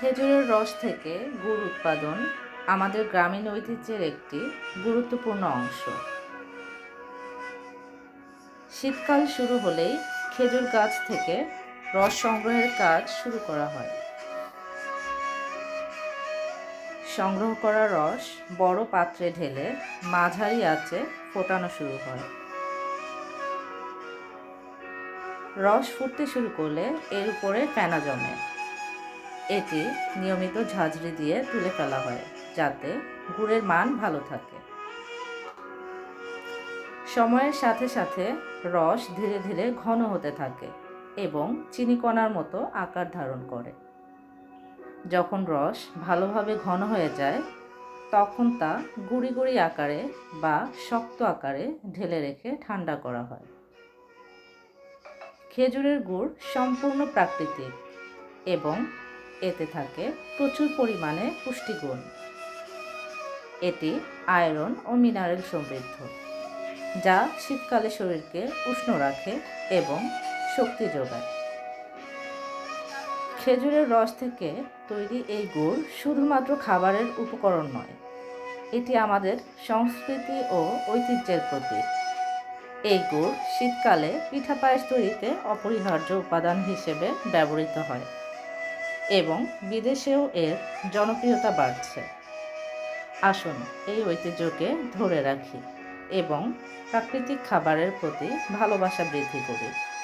খেজুরের রস থেকে গুড় উৎপাদন আমাদের গ্রামীণ ঐতিহ্যের একটি গুরুত্বপূর্ণ অংশ। শীতকাল শুরু হলেই খেজুর গাছ থেকে রস সংগ্রহের কাজ শুরু করা হয়। সংগ্রহ করা রস বড় পাত্রে ঢেলে মাঝারি আঁচে ফোটানো শুরু হয়। রস ফুটতে শুরু করলে এর উপরে ফেনা জমে। এটি নিয়মিত ঝাঁঝরি দিয়ে তুলে ফেলা হয়, যাতে গুড়ের মান ভালো থাকে। সময়ের সাথে সাথে রস ধীরে ধীরে ঘন হতে থাকে এবং চিনিকণার মতো আকার ধারণ করে। যখন রস ভালোভাবে ঘন হয়ে যায়, তখন তা গুড়ি গুড়ি আকারে বা শক্ত আকারে ঢেলে রেখে ঠান্ডা করা হয়। খেজুরের গুড় সম্পূর্ণ প্রাকৃতিক এবং এতে থাকে প্রচুর পরিমাণে পুষ্টিগুণ। এটি আয়রন ও মিনারেল সমৃদ্ধ, যা শীতকালে শরীরকে উষ্ণ রাখে এবং শক্তি যোগায়। খেজুরের রস থেকে তৈরি এই গুড় শুধুমাত্র খাবারের উপকরণ নয়, এটি আমাদের সংস্কৃতি ও ঐতিহ্যের প্রতীক। এই গুড় শীতকালে পিঠা পায়েস তৈরিতে অপরিহার্য উপাদান হিসেবে ব্যবহৃত হয়। এবং বিদেশেও এর জনপ্রিয়তা বাড়ছে। আসুন এই ঐতিহ্যকে ধরে রাখি এবং প্রাকৃতিক খাবারের প্রতি ভালোবাসা বৃদ্ধি করি।